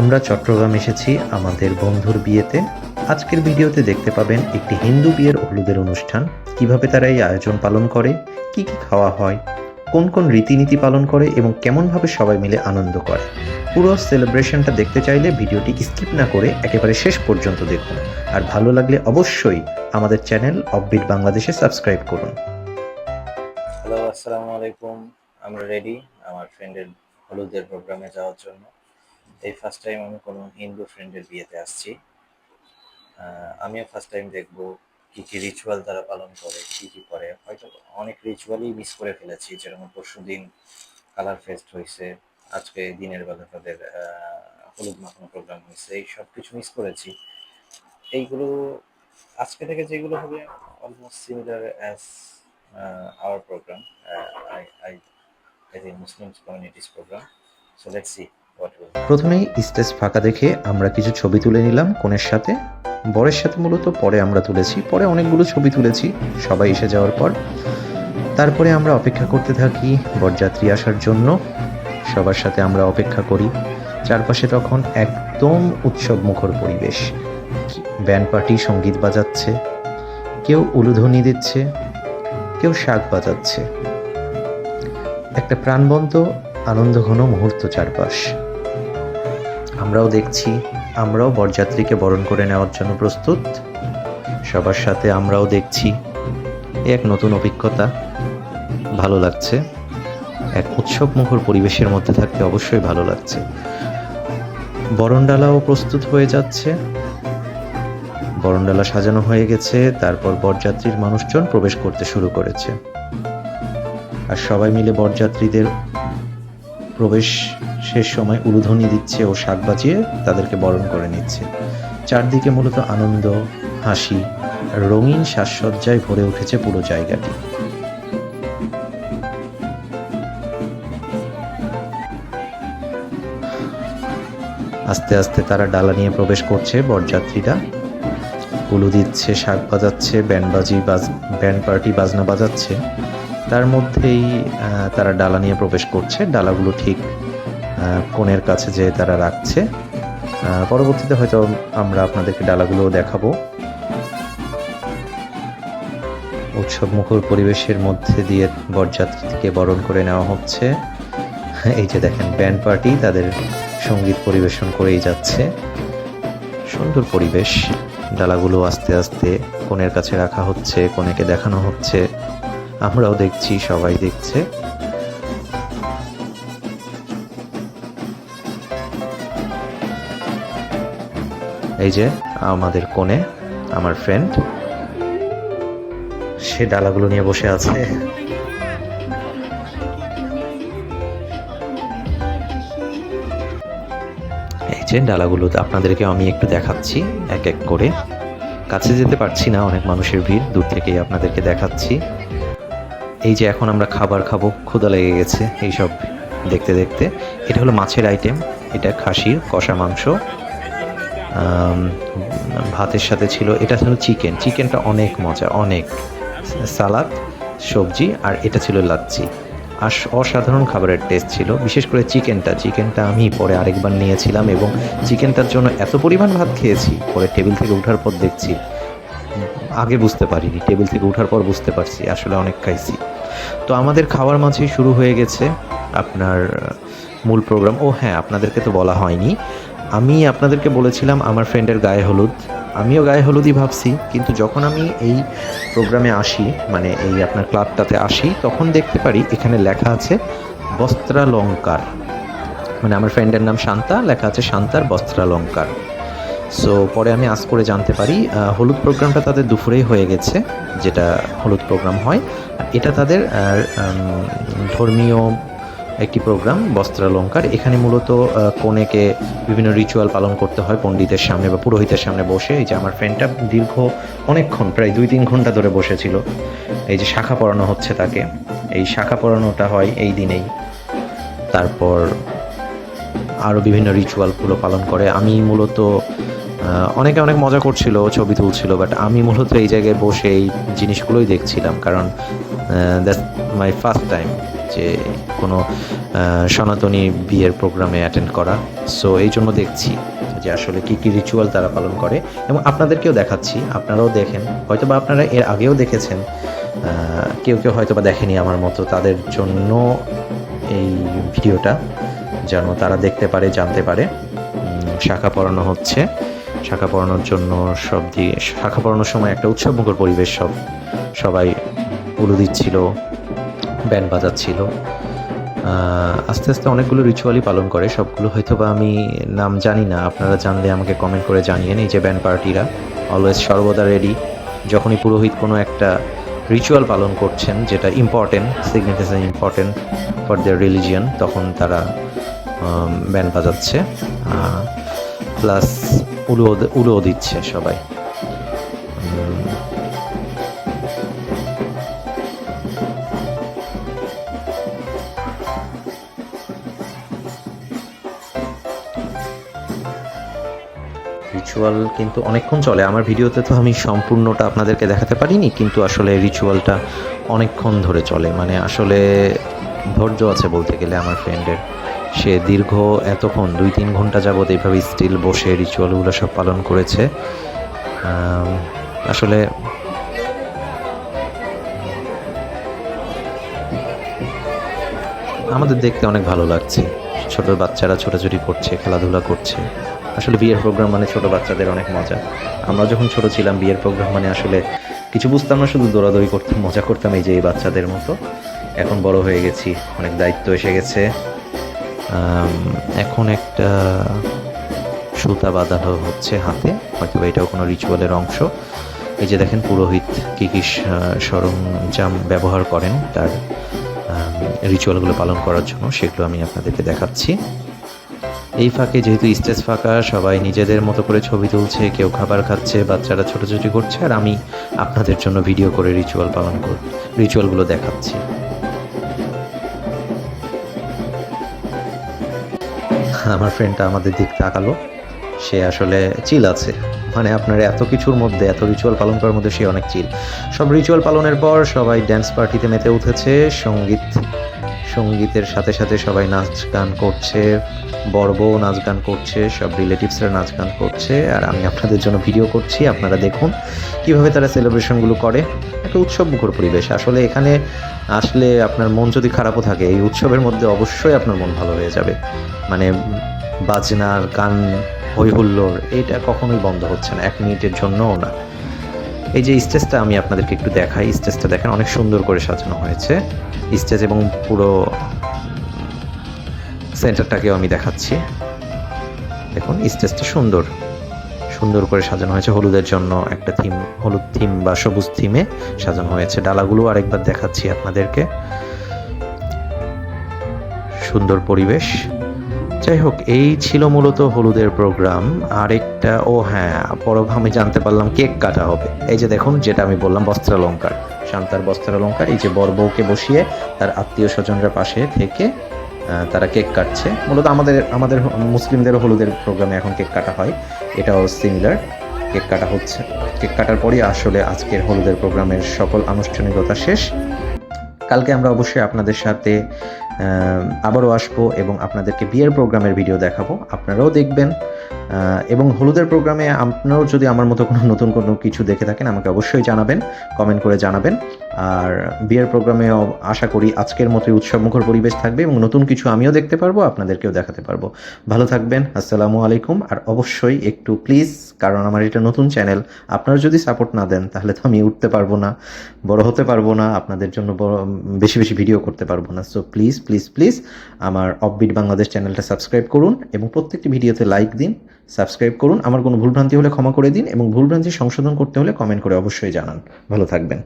আমরা চট্টগ্রাম এসেছি আমাদের বন্ধুর বিয়েতে। আজকের ভিডিওতে দেখতে পাবেন একটি হিন্দু বিয়ের হলুদের অনুষ্ঠান, কীভাবে তারা এই আয়োজন পালন করে, কি কি খাওয়া হয়, কোন কোন রীতিনীতি পালন করে এবং কেমনভাবে সবাই মিলে আনন্দ করে। পুরো সেলিব্রেশনটা দেখতে চাইলে ভিডিওটি স্কিপ না করে একেবারে শেষ পর্যন্ত দেখুন। আর ভালো লাগলে অবশ্যই আমাদের চ্যানেল অফবিট বাংলাদেশে সাবস্ক্রাইব করুন। হ্যালো, আসসালামু আলাইকুম। আমরা রেডি আমার ফ্রেন্ডের হলুদের প্রোগ্রামে যাওয়ার জন্য। এই ফার্স্ট টাইম আমি কোনো হিন্দু ফ্রেন্ডের বিয়েতে আসছি। আমিও ফার্স্ট টাইম দেখব কী কী রিচুয়াল তারা পালন করে, কী কী করে। হয়তো অনেক রিচুয়ালই মিস করে ফেলেছি, যেরকম পরশু দিন কালার ফেস্ট হয়েছে, আজকে দিনের বেলা তাদের হলুদ মাখানো প্রোগ্রাম হয়েছে, এই সব কিছু মিস করেছি। এইগুলো আজকে থেকে যেগুলো হবে almost similar as our program I I as a Muslim communities program. So প্রথমেই স্টেজ ফাঁকা দেখে আমরা কিছু ছবি তুলে নিলাম কনের সাথে। বরের সাথে মূলত পরে আমরা তুলেছি, পরে অনেকগুলো ছবি তুলেছি, সবাই এসে যাওয়ার পর। তারপরে আমরা অপেক্ষা করতে থাকি বরযাত্রী আসার জন্য। সবার সাথে আমরা অপেক্ষা করি। চারপাশে তখন একদম উৎসব মুখর পরিবেশ ব্যান্ড পার্টি, সংগীত বাজাচ্ছে। কেউ উলুধ্বনি দিচ্ছে, কেউ শাক বাজাচ্ছে। একটা প্রাণবন্ত, আনন্দঘন মুহূর্ত চারপাশ। আমরাও দেখছি, আমরাও বরযাত্রীকে বরণ করে নেওয়ার জন্য প্রস্তুত। সবার সাথে আমরাও দেখছি। এক নতুন অভিজ্ঞতা। ভালো লাগছে। এক উৎসব মুখর পরিবেশের মধ্যে থাকতে অবশ্যই ভালো লাগছে। বরণডালাও প্রস্তুত হয়ে যাচ্ছে। বরণডালা সাজানো হয়ে গেছে, তারপর বরযাত্রীর মানুষজন প্রবেশ করতে শুরু করেছে। আর সবাই মিলে বরযাত্রীদের প্রবেশ শেষ সময় উলুধ্বনি দিচ্ছে ও শাক বাজিয়ে তাদেরকে বরণ করে নিচ্ছে। চারদিকে মূলত আনন্দ, হাসি, রঙিন সাজসজ্জায় ভরে উঠেছে পুরো জায়গাটি। আস্তে আস্তে তারা ডালা নিয়ে প্রবেশ করছে বরযাত্রীরা। উলু দিচ্ছে, শাক বাজাচ্ছে, ব্যান্ড বাজি বাজ, ব্যান্ড পার্টি বাজনা বাজাচ্ছে। তার মধ্যেই তারা ডালা নিয়ে প্রবেশ করছে। ডালাগুলো ঠিক কোণের কাছে যে তারা রাখছে। পরবর্তীতে হয়তো আমরা আপনাদেরকে ডালাগুলো দেখাবো। উৎসব মুখর পরিবেশের মধ্যে দিয়ে বরযাত্রীকে বরণ করে নেওয়া হচ্ছে। এই যে দেখেন, ব্যান্ড পার্টি তাদের সংগীত পরিবেশন করেই যাচ্ছে। সুন্দর পরিবেশ। ডালাগুলো আস্তে আস্তে কোণের কাছে রাখা হচ্ছে, কোণেকে দেখানো হচ্ছে। আমরাও দেখছি, সবাই দেখছে। এই যে আমাদের কোণে আমার ফ্রেন্ড সে ডালাগুলো নিয়ে বসে আছে। এই যে ডালাগুলো আপনাদেরকে আমি একটু দেখাচ্ছি, এক এক করে। কাছে যেতে পারছি না, অনেক মানুষের ভিড়। দূর থেকেই আপনাদেরকে দেখাচ্ছি। এই যে এখন আমরা খাবার খাব ক্ষুদা লেগে গেছে, এইসব দেখতে দেখতে। এটা হলো মাছের আইটেম এটা খাসির, কষা মাংস। ভাতের সাথে ছিল, এটা ছিল চিকেন। চিকেনটা অনেক মজা, অনেক। সালাদ, সবজি, আর এটা ছিল লাচ্ছি। আর অসাধারণ খাবারের টেস্ট ছিল। বিশেষ করে চিকেনটা। চিকেনটা আমি পরে আরেকবার নিয়েছিলাম এবং চিকেনটার জন্য এত পরিমাণ ভাত খেয়েছি, পরে টেবিল থেকে ওঠার পর দেখছি। আগে বুঝতে পারিনি, টেবিল থেকে ওঠার পর বুঝতে পারছি, আসলে অনেক খাইছি। তো আমাদের খাওয়ার মাঝেই শুরু হয়ে গেছে আপনার মূল প্রোগ্রাম ও হ্যাঁ আপনাদেরকে তো বলা হয়নি। আমি আপনাদেরকে বলেছিলাম আমার ফ্রেন্ডের গায়ে হলুদ। আমিও গায়ে হলুদই ভাবছি, কিন্তু যখন আমি এই প্রোগ্রামে আসি মানে এই আপনার ক্লাবটাতে আসি, তখন দেখতে পারি এখানে লেখা আছে বস্ত্রালঙ্কার। মানে আমার ফ্রেন্ডের নাম শান্তা, লেখা আছে শান্তার বস্ত্রালঙ্কার। সো পরে আমি আজ করে জানতে পারি হলুদ প্রোগ্রামটা তাদের দুপুরেই হয়ে গেছে, যেটা হলুদ প্রোগ্রাম হয়। এটা তাদের ধর্মীয় একটি প্রোগ্রাম, বস্ত্রালঙ্কার। এখানে মূলত কনেকে বিভিন্ন রিচুয়াল পালন করতে হয় পণ্ডিতের সামনে বা পুরোহিতের সামনে বসে। এই যে আমার ফ্রেন্ডটা দীর্ঘ অনেকক্ষণ, প্রায় দুই তিন ঘণ্টা ধরে বসেছিল। এই যে শাখা পড়ানো হচ্ছে তাকে। এই শাখা পড়ানোটা হয় এই দিনেই। তারপর আরও বিভিন্ন রিচুয়ালগুলো পালন করে। আমি মূলত অনেকে অনেক মজা করছিল, ছবি তুলছিল বাট আমি মূলত এই জায়গায় বসে এই জিনিসগুলোই দেখছিলাম। কারণ দ্যাটস মাই ফার্স্ট টাইম যে কোনো সনাতনী বিয়ের প্রোগ্রামে অ্যাটেন্ড করা। সো এই জন্য দেখছি যে আসলে কী কী রিচুয়াল তারা পালন করে। এবং আপনাদেরকেও দেখাচ্ছি, আপনারাও দেখেন। হয়তো বা আপনারা এর আগেও দেখেছেন কেউ কেউ হয়তো বা দেখেনি আমার মতো। তাদের জন্য এই ভিডিওটা, যেন তারা দেখতে পারে, জানতে পারে। শাখা পড়ানো হচ্ছে। শাখা পড়ানোর জন্য সব দিয়ে, শাখা পড়ানোর সময় একটা উৎসবমুখর পরিবেশ সব, সবাই উলু দিচ্ছিল ব্যান্ড বাজাচ্ছিল। আস্তে আস্তে অনেকগুলো রিচুয়ালই পালন করে। সবগুলো হয়তো বা আমি নাম জানি না। আপনারা জানলে আমাকে কমেন্ট করে জানিয়ে এই যে ব্যান্ড পার্টিরা। অলওয়েজ সর্বদা রেডি যখনই পুরোহিত কোনো একটা রিচুয়াল পালন করছেন, যেটা important significance important for their religion তখন তারা ব্যান্ড বাজাচ্ছে। প্লাস উলুও উলুও দিচ্ছে সবাই। রিচুয়াল কিন্তু অনেকক্ষণ চলে। আমার ভিডিওতে তো আমি সম্পূর্ণটা আপনাদেরকে দেখাতে পারিনি, কিন্তু আসলে রিচুয়ালটা অনেকক্ষণ ধরে চলে। মানে আসলে ধৈর্য আছে বলতে গেলে আমার ফ্রেন্ডের সে দীর্ঘ এতক্ষণ দুই তিন ঘণ্টা যাবৎ এইভাবে স্টিল বসে রিচুয়ালগুলো সব পালন করেছে। আসলে আমাদের দেখতে অনেক ভালো লাগছে। ছোট বাচ্চারা ছোটাছুটি করছে, খেলাধুলা করছে। আসলে বিয়ের প্রোগ্রাম মানে ছোট বাচ্চাদের অনেক মজা। আমরা যখন ছোট ছিলাম, বিয়ের প্রোগ্রাম মানে আসলে কিছু বুঝতাম না, শুধু দৌড়াদৌড়ি করতাম, মজা করতাম এই যে এই বাচ্চাদের মতো। এখন বড় হয়ে গেছি, অনেক দায়িত্ব এসে গেছে। এখন একটা সুতা বাঁধানো হচ্ছে হাতে হয়তো এটাও কোনো রিচুয়ালের অংশ। এই যে দেখেন, পুরোহিত কী কী সরঞ্জাম ব্যবহার করেন তার রিচুয়ালগুলো পালন করার জন্য। সেগুলো আমি আপনাদেরকে দেখাচ্ছি। এই ফাঁকে যেহেতু স্টেজ ফাঁকা, সবাই নিজেদের মতো করে ছবি তুলছে, কেউ খাবার খাচ্ছে, বাচ্চারা ছোটাছুটি করছে, আর আমি আপনাদের জন্য ভিডিও করে রিচুয়াল পালন কর রিচুয়ালগুলো দেখাচ্ছি। আমার ফ্রেন্ডটা আমাদের দিক তাকালো। সে আসলে চিল আছে। মানে আপনার এত কিছুর মধ্যে, এত রিচুয়াল পালন করার মধ্যে সে অনেক চিল সব রিচুয়াল পালনের পর সবাই ড্যান্স পার্টিতে মেতে উঠেছে, সংগীত সঙ্গীতের সাথে সাথে সবাই নাচ গান করছে। বড় নাচ গান করছে, সব রিলেটিভসরা নাচ গান করছে। আর আমি আপনাদের জন্য ভিডিও করছি, আপনারা দেখুন কীভাবে তারা সেলিব্রেশনগুলো করে। একটা উৎসব মুখর পরিবেশ। আসলে এখানে আসলে আপনার মন যদি খারাপও থাকে, এই উৎসবের মধ্যে অবশ্যই আপনার মন ভালো হয়ে যাবে। মানে বাজনার, গান হই হুল্লোড় এটা কখনোই বন্ধ হচ্ছে না। এক মিনিটের জন্যও না। এই যে স্টেজটা আমি আপনাদেরকে একটু দেখাই, স্টেজটা দেখেন অনেক সুন্দর করে সাজানো হয়েছে। স্টেজ এবং পুরো সেন্টারটাকেও আমি দেখাচ্ছি। দেখুন, স্টেজটা সুন্দর। সুন্দর করে সাজানো হয়েছে, হলুদের জন্য একটা থিম, হলুদ থিম বা সবুজ থিমে সাজানো হয়েছে। ডালাগুলো আরেকবার দেখাচ্ছি আপনাদেরকে। সুন্দর পরিবেশ। যাই হোক, এই ছিল মূলত হলুদের প্রোগ্রাম আরেকটা, ও হ্যাঁ পরব আমি জানতে পারলাম কেক কাটা হবে। এই যে দেখুন, যেটা আমি বললাম, বস্ত্রালঙ্কার। শান্তার বস্ত্রালঙ্কার, এই যে বর বউকে বসিয়ে তার আত্মীয় স্বজনরা পাশে থেকে তারা কেক কাটছে। মূলত আমাদের আমাদের মুসলিমদের হলুদের প্রোগ্রামে এখন কেক কাটা হয়। এটাও সিমিলার কেক কাটা হচ্ছে। কেক কাটার পরই আসলে আজকের হলুদের প্রোগ্রামের সকল আনুষ্ঠানিকতা শেষ। কালকে আমরা অবশ্যই আপনাদের সাথে আবারও আসব এবং আপনাদেরকে বিয়ের প্রোগ্রামের ভিডিও দেখাবো। আপনারাও দেখবেন। এবং হলুদের প্রোগ্রামে আপনারাও যদি আমার মতো কোনো নতুন কোনো কিছু দেখে থাকেন, আমাকে অবশ্যই জানাবেন কমেন্ট করে জানাবেন। আর বিয়ের প্রোগ্রামে আশা করি আজকের মতোই উৎসবমুখর পরিবেশ থাকবে এবং নতুন কিছু আমিও দেখতে পারব, আপনাদেরকেও দেখাতে পারব। ভালো থাকবেন, আসসালামু আলাইকুম। আর অবশ্যই একটু প্লিজ কারণ আমার এটা নতুন চ্যানেল আপনারা যদি সাপোর্ট না দেন, তাহলে তো আমি উঠতে পারব না, বড় হতে পারব না, আপনাদের জন্য বেশি বেশি ভিডিও করতে পারব না। সো প্লিজ প্লিজ প্লিজ আমার অফবিট বাংলাদেশ চ্যানেলটা সাবস্ক্রাইব করুন এবং প্রত্যেকটি ভিডিওতে লাইক দিন সাবস্ক্রাইব করুন। আমার কোনো ভুলভ্রান্তি হলে ক্ষমা করে দিন এবং ভুলভ্রান্তি সংশোধন করতে হলে কমেন্ট করে অবশ্যই জানান। ভালো থাকবেন।